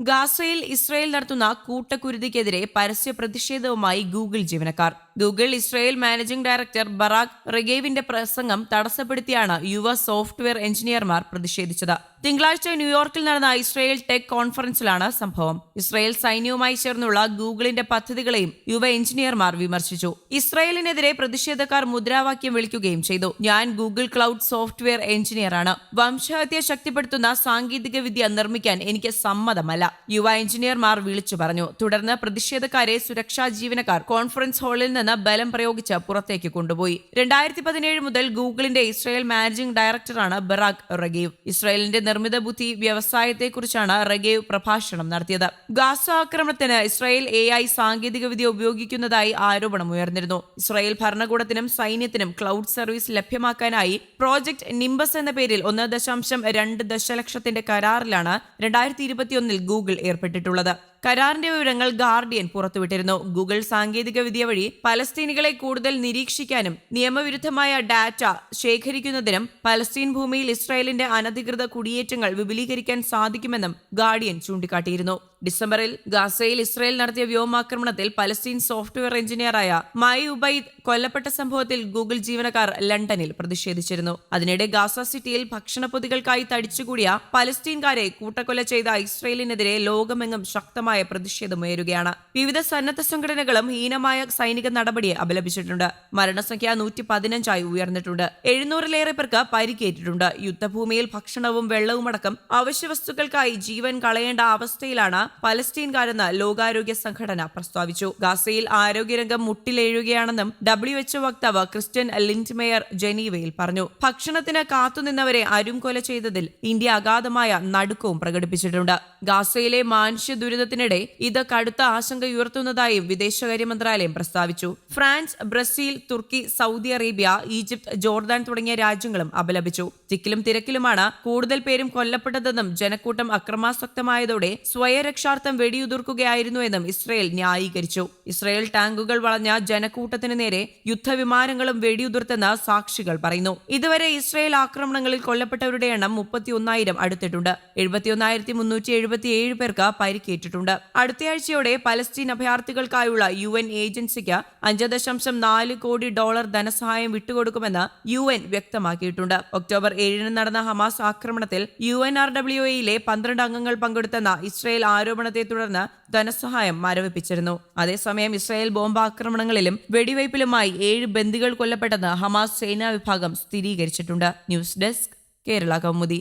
ഗാസയിൽ ഇസ്രായേൽ നടത്തുന്ന കൂട്ടക്കുരുതിക്കെതിരെ പരസ്യ പ്രതിഷേധവുമായി ഗൂഗിൾ ജീവനക്കാർ. Google Israel managing director Barak റിഗേവിന്റെ പ്രസംഗം തടസ്സപ്പെടുത്തിയാണ് യുവ സോഫ്റ്റ്വെയർ എഞ്ചിനീയർമാർ പ്രതിഷേധിച്ചത്. തിങ്കളാഴ്ച ന്യൂയോർക്കിൽ നടന്ന ഇസ്രായേൽ ടെക് കോൺഫറൻസിലാണ് സംഭവം. ഇസ്രായേൽ സൈന്യവുമായി ചേർന്നുള്ള ഗൂഗിളിന്റെ പദ്ധതികളെയും യുവ എഞ്ചിനീയർമാർ വിമർശിച്ചു. ഇസ്രായേലിനെതിരെ പ്രതിഷേധക്കാർ മുദ്രാവാക്യം വിളിക്കുകയും ചെയ്തു. ഞാൻ ഗൂഗിൾ ക്ലൗഡ് സോഫ്റ്റ്വെയർ എഞ്ചിനീയറാണ്. വംശഹത്യ ശക്തിപ്പെടുത്തുന്ന സാങ്കേതിക വിദ്യ നിർമ്മിക്കാൻ എനിക്ക് സമ്മതമല്ല. യുവ എഞ്ചിനീയർമാർ വിളിച്ചു പറഞ്ഞു. തുടർന്ന് പ്രതിഷേധക്കാരെ സുരക്ഷാ ജീവനക്കാർ കോൺഫറൻസ് ഹാളിൽ നിന്ന് ബലം പ്രയോഗിച്ച് പുറത്തേക്ക് കൊണ്ടുപോയി. രണ്ടായിരത്തി പതിനേഴ് മുതൽ ഗൂഗിളിന്റെ ഇസ്രായേൽ മാനേജിംഗ് ഡയറക്ടറാണ് ബറാഖ് റഗീവ്. ഇസ്രായേലിന്റെ നിർമ്മിത ബുദ്ധി വ്യവസായത്തെക്കുറിച്ചാണ് റഗേവ് പ്രഭാഷണം നടത്തിയത്. ഗാസ ആക്രമണത്തിന് ഇസ്രായേൽ എ ഐ സാങ്കേതികവിദ്യ ഉപയോഗിക്കുന്നതായി ആരോപണം ഉയർന്നിരുന്നു. ഇസ്രായേൽ ഭരണകൂടത്തിനും സൈന്യത്തിനും ക്ലൗഡ് സർവീസ് ലഭ്യമാക്കാനായി പ്രോജക്ട് നിംബസ് എന്ന പേരിൽ ഒന്ന് ദശാംശം രണ്ട് ദശലക്ഷത്തിന്റെ കരാറിലാണ് രണ്ടായിരത്തി ഇരുപത്തിയൊന്നിൽ ഗൂഗിൾ ഏർപ്പെട്ടിട്ടുള്ളത് കരാറിന്റെ വിവരങ്ങൾ ഗാർഡിയൻ പുറത്തുവിട്ടിരുന്നു. ഗൂഗിൾ സാങ്കേതിക വിദ്യ വഴി പലസ്തീനികളെ കൂടുതൽ നിരീക്ഷിക്കാനും നിയമവിരുദ്ധമായ ഡാറ്റ ശേഖരിക്കുന്നതിനും പലസ്തീൻ ഭൂമിയിൽ ഇസ്രായേലിന്റെ അനധികൃത കുടിയേറ്റങ്ങൾ വിപുലീകരിക്കാൻ സാധിക്കുമെന്നും ഗാർഡിയൻ ചൂണ്ടിക്കാട്ടിയിരുന്നു. ഡിസംബറിൽ ഗാസയിൽ ഇസ്രായേൽ നടത്തിയ വ്യോമാക്രമണത്തിൽ പലസ്തീൻ സോഫ്റ്റ്വെയർ എഞ്ചിനീയറായ മൈ ഉബൈദ് കൊല്ലപ്പെട്ട സംഭവത്തിൽ ഗൂഗിൾ ജീവനക്കാർ ലണ്ടനിൽ പ്രതിഷേധിച്ചിരുന്നു. അതിനിടെ ഗാസ സിറ്റിയിൽ ഭക്ഷണപ്പൊതികൾക്കായി തടിച്ചുകൂടിയ പലസ്തീൻകാരെ കൂട്ടക്കൊല ചെയ്ത ഇസ്രായേലിനെതിരെ ലോകമെങ്ങും ശക്തമായ പ്രതിഷേധമുയരുകയാണ് വിവിധ സന്നദ്ധ സംഘടനകളും ഹീനമായ സൈനിക നടപടിയെ അപലപിച്ചിട്ടുണ്ട്. മരണസംഖ്യ നൂറ്റി പതിനഞ്ചായി ഉയർന്നിട്ടുണ്ട്. എഴുന്നൂറിലേറെ പേർക്ക് പരിക്കേറ്റിട്ടുണ്ട്. യുദ്ധഭൂമിയിൽ ഭക്ഷണവും വെള്ളവുമടക്കം അവശ്യവസ്തുക്കൾക്കായി ജീവൻ കളയേണ്ട അവസ്ഥയിലാണ് പലസ്തീൻകാരെന്ന് ലോകാരോഗ്യ സംഘടന പ്രസ്താവിച്ചു. ഗാസയിൽ ആരോഗ്യരംഗം മുട്ടിലെഴുകയാണെന്നും ഡബ്ല്യു എച്ച് വക്താവ് ക്രിസ്ത്യൻ ലിൻഡ്മേയർ ജനീവയിൽ പറഞ്ഞു. ഭക്ഷണത്തിന് കാത്തുനിന്നവരെ അരുംകൊല ചെയ്തതിൽ ഇന്ത്യ അഗാധമായ നടുക്കവും പ്രകടിപ്പിച്ചിട്ടുണ്ട്. ഗാസയിലെ മാനുഷ്യ ദുരിതത്തിനിടെ ഇത് കടുത്ത ആശങ്കയുയർത്തുന്നതായും വിദേശകാര്യ മന്ത്രാലയം പ്രസ്താവിച്ചു. France Brazil Turkey Saudi Arabia Egypt Jordan തുടങ്ങിയ രാജ്യങ്ങളും അപലപിച്ചു. തിക്കിലും തിരക്കിലുമാണ് കൂടുതൽ പേരും കൊല്ലപ്പെട്ടതെന്നും ജനക്കൂട്ടം അക്രമാസക്തമായതോടെ സ്വയരക്ഷാർത്ഥം വെടിയുതിർക്കുകയായിരുന്നുവെന്നും ഇസ്രയേൽ ന്യായീകരിച്ചു. ഇസ്രയേൽ ടാങ്കുകൾ വളഞ്ഞ ജനക്കൂട്ടത്തിന് നേരെ യുദ്ധവിമാനങ്ങളും വെടിയുതിർത്തെന്ന് സാക്ഷികൾ പറയുന്നു. ഇതുവരെ ഇസ്രയേൽ ആക്രമണങ്ങളിൽ കൊല്ലപ്പെട്ടവരുടെ എണ്ണം മുപ്പത്തിയൊന്നായിരം അടുത്തിട്ടുണ്ട്. എഴുപത്തിയൊന്നായിരത്തി മുന്നൂറ്റി എഴുപത്തിയേഴ് പേർക്ക് പരിക്കേറ്റിട്ടുണ്ട്. അടുത്തയാഴ്ചയോടെ പലസ്തീൻ അഭയാർത്ഥികൾക്കായുള്ള യു എൻ ഏജൻസിക്ക് അഞ്ച് ദശാംശം നാല് കോടി ഡോളർ ധനസഹായം വിട്ടുകൊടുക്കുമെന്ന് യു എൻ വ്യക്തമാക്കിയിട്ടുണ്ട്. ഒക്ടോബർ ഏഴിന് നടന്ന ഹമാസ് ആക്രമണത്തിൽ യു എൻ ആർ ഡബ്ല്യു എയിലെ പന്ത്രണ്ട് അംഗങ്ങൾ പങ്കെടുത്തെന്ന ഇസ്രയേൽ ആരോപണത്തെ തുടർന്ന് ധനസഹായം മരവിപ്പിച്ചിരുന്നു. അതേസമയം ഇസ്രായേൽ ബോംബാക്രമണങ്ങളിലും വെടിവയ്പിലുമായി ഏഴ് ബന്ദികൾ കൊല്ലപ്പെട്ടെന്ന് ഹമാസ് സേനാ വിഭാഗം സ്ഥിരീകരിച്ചിട്ടുണ്ട്. News desk Kerala Kaumudi.